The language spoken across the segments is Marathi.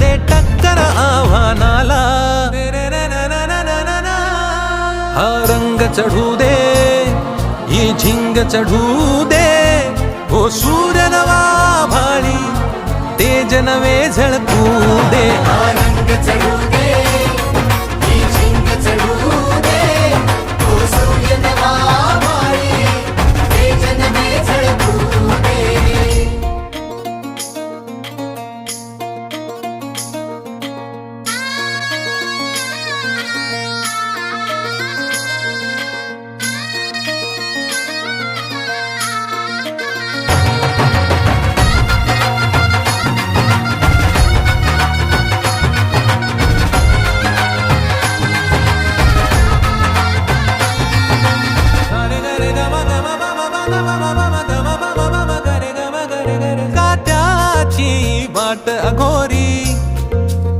दे टक्कर आव्हानाला. हा रंग चढू दे ही झिंग चढू दे. हो सूर्य नवा भाळी तेज नवे झळकू दे. हा रंग चढू दे. वाट अघोरी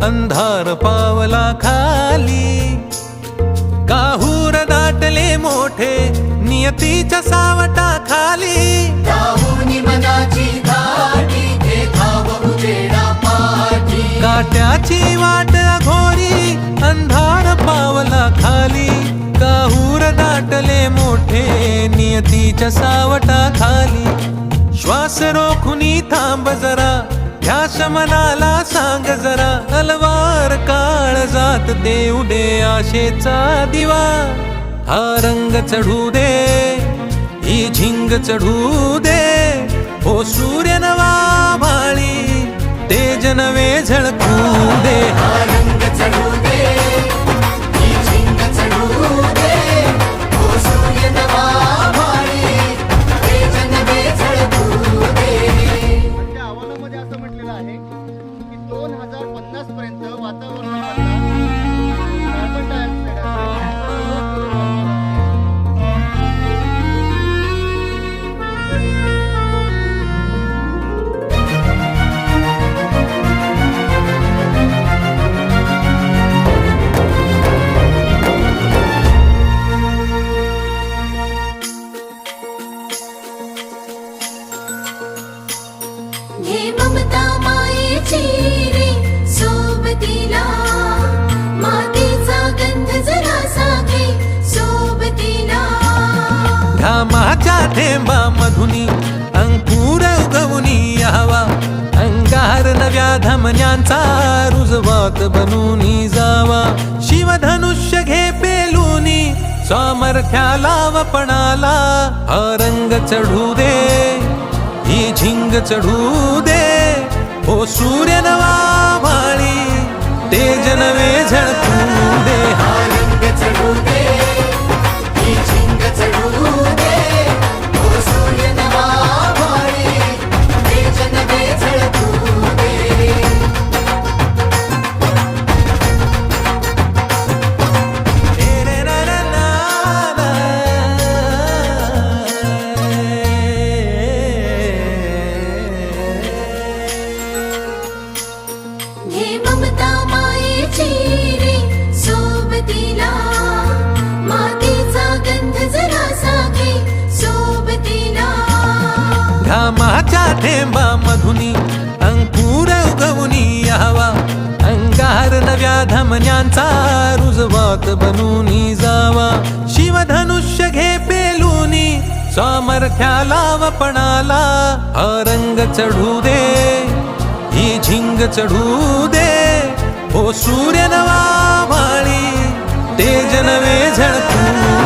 अंधार पावला खाली. काहूर दाटले मोठे नियतीच्या सावटा खाली. काट्याची वाट अघोरी अंधार पावला खाली. काहूर दाटले मोठे नियतीच्या सावटा खाली. श्वास रोखुनी थांब जरा ध्यास मनाला सांग जरा अलवार काळ जात देऊ दे आशेचा दिवा. हा रंग चढू दे ही झिंग चढू दे. हो सूर्य नवा भाळी तेज नवे झळकू. थेंबा अंकुर उगवनी यावा अंगार नव्या धमन्यांचा रुजवात बनूनी जावा. शिवधनुष्य घे पेलूनी सामर्थ्याला वपणाला हा रंग चढू दे ही झिंग चढू दे. हो सूर्य नवा थेंबा मधुनी अंकुर उगवनी यावा अंगार नव्या धमन्यांचा रुजवात बनून जावा. शिवधनुष्य घे पेलूनी सामर्थ्याला व पणाला हा चढू दे ही झिंग चढू दे. ओ सूर्य नवा माळी तेज नवे झळकू